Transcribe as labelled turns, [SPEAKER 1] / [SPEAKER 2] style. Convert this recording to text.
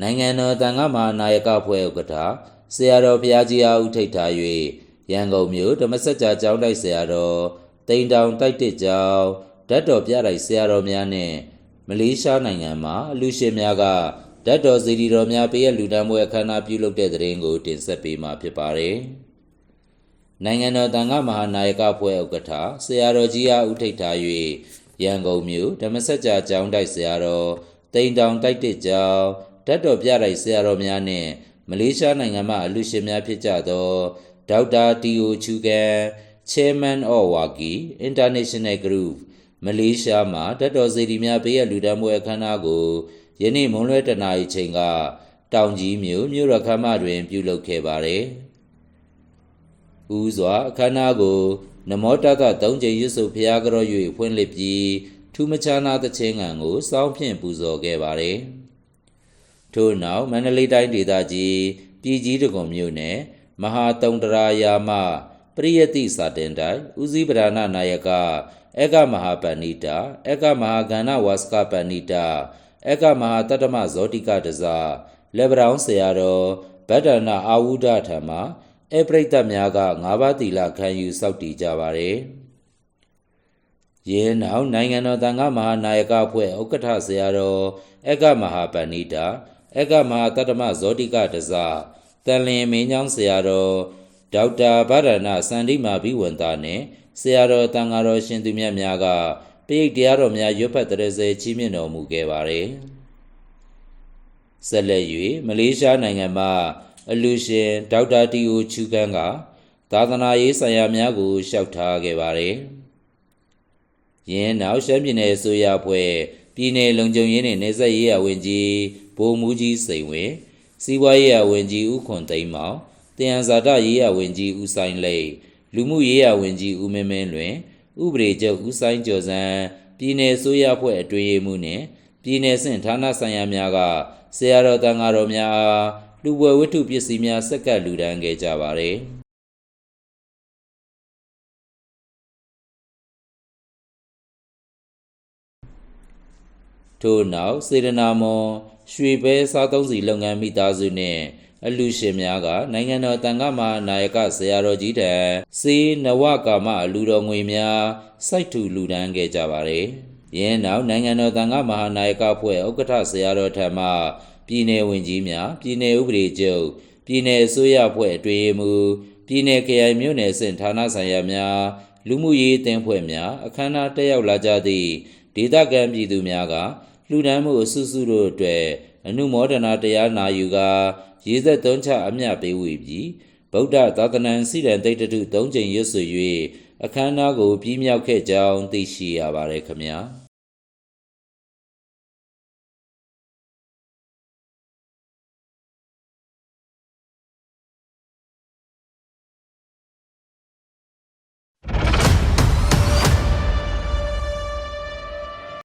[SPEAKER 1] နိုင်ငံတော်တန်ခါမဟာနာယကဖွဲ့ဥက္ကဋ္ဌဆရာတော်ဘုရားကြီးအားဦးထိပ်ထား၍ရန်ကုန်မြို့ဓမ္မစကြာကျောင်းတိုက်ဆရာတော်တိန်တောင်တိုက်တစ်ကျောင်းဓာတ်တော်ပြတိုက်ဆရာတော်များနှင့်မလေးရှားနိုင်ငံမှာအလူရှင်များကဓာတ်တော်စီဒီတော်များပေးရလူဒန်းပွဲအခမ်းအနားပြုလုပ်တဲ့တဲ့ရင်ကိုတင်ဆက်ပေးမှာဖြစ်ပါတယ်။နိုင်ငံတော်တန်ခါမဟာနာယကဖွဲ့ဥက္ကဋ္ဌဆရာတော်ကြီးအားဦးထိပ်ထား၍ရန်ကုန်မြို့ဓမ္မစကြာကျောင်းတိုက်ဆရာတော်တိန်တောင်တိုက်တစ်ကျောင်း ဓာတ်တော်ပြတိုက်ဆရာတော်များနှင့်မလေးရှားနိုင်ငံမှအလူရှင်များဖြစ်ကြသောဒေါက်တာတီယိုချူကန် Chairman of Waki International Group မလေးရှားမှဓာတ်တော်စီဒီများပေးရလူဒန်းပွဲအခမ်းအနားကိုယနေ့မွန်းလွဲတနာရီချိန်ကတောင်ကြီးမြို့မြို့တော်ခမ်းမတွင် ပြုလုပ်ခဲ့ပါတယ်။ဦးစွာအခမ်းအနားကို နမောတတသုံးချိန်ရွတ်ဆိုဖျားကြော၍ဖွင့်လှစ်ပြီးထူးမခြားနာသချင်းငံကိုစောင်းဖြင့်ပူဇော်ခဲ့ပါတယ်။ ထို့နောက်မန္တလေးတိုင်းဒေသကြီးပြည်ကြီးတံခွန်မြို့နယ်မဟာတုံတရာယာမပရိယတိစာတင်တိုင်းဦးစီးပဓာနနာယကအက္ကမဟာပဏိတာအက္ကမဟာကဏ္ဍဝါစကပဏိတာအက္ကမဟာတတ္တမဇောတိကတဇလက်ဗရောင်းဆရာတော်ဗဒ္ဒနာအာဝုဒထံမှာအပရိသတ်များကငါးပါးသီလခံယူစောင့်တည်ကြပါတယ်။ယင်းနောက်နိုင်ငံတော်တန်ခါမဟာနာယကအဖွဲ့ဥက္ကဋ္ဌဆရာတော်အက္ကမဟာပဏိတာ အက္ကမဟာတတ္တမဇောတိကတဇတန်လျင်မင်းချောင်းဆရာတော်ဒေါက်တာဗဒ္ဒနာစန္ဒီမာဘိဝန္တာနှင့်ဆရာတော်တန်ဃာတော်ရှင်သူမြတ်များကပိဋကတရားတော်များရွတ်ဖတ်တရစေချီးမြှင့်တော်မူခဲ့ပါတယ်။ဆက်လက်၍မလေးရှားနိုင်ငံမှအလူရှင်ဒေါက်တာတီယိုချူကန်ကသာသနာရေးဆိုင်ရာများကိုလျှောက်ထားခဲ့ပါတယ်။ယင်းနောက်ရှမ်းပြည်နယ်အစိုးရအဖွဲ့ပြည်내လုံခြုံရေးနှင့်နေဆက်ရေးရာဝန်ကြီး ဗိုလ်မှူးကြီးစိန်ဝင်းစီးပွားရေးရာဝန်ကြီးဦးခွန်သိန်းမောင်တရားဇာတရေးရာဝန်ကြီးဦးဆိုင်လိတ်လူမှုရေးရာဝန်ကြီးဦးမင်းမင်းလွင်ဥပဒေချုပ်ဦးဆိုင်ကျော်စံပြည်내အစိုးရအဖွဲ့အတွင်းရေးမှူးနှင့်ပြည်내ဆင့်ဌာနဆိုင်ရာများကဆရာတော်တန်ဃာတော်များအားလူပွဲဝတ္ထုပစ္စည်းများဆက်ကပ်လူဒန်းခဲ့ကြပါသည်။ထို့နောက်စေတနာမွန် ရွှေပဲစားသုံးစီလုပ်ငန်းမိသားစုနှင့်အလူရှင်များကနိုင်ငံတော်တန်ခါမဟာနာယကဆရာတော်ကြီးထံစေနဝကာမအလူတော်ငွေများစိုက်ထူလူဒန်းခဲ့ကြပါသည်။ယင်းနောက်နိုင်ငံတော်တန်ခါမဟာနာယကဖွဲ့ဥက္ကဋ္ဌဆရာတော်ထံမှပြည်내ဝင်ကြီးများပြည်내ဥပဒေချုပ်ပြည်내အစိုးရအဖွဲ့အတွင်းရေးမှူးပြည်내ခရိုင်မြို့နယ်ဆင့်ဌာနဆိုင်ရာများလူမှုရေးအသင်းဖွဲ့များအခမ်းအနားတက်ရောက်လာကြသည့်ဒေသခံပြည်သူများက လှူဒန်းမှုအစုစုတို့အတွက်အနုမောဒနာတရားနာယူကာရေသက်သွန်းချအမျှပေးဝေပြီးဗုဒ္ဓသာသနံစိရန်တိတ်တုသုံးချိန်ရွတ်ဆို၍အခမ်းအနားကိုပြီးမြောက်ခဲ့ကြောင်းသိရှိရပါတယ်ခင်ဗျာ။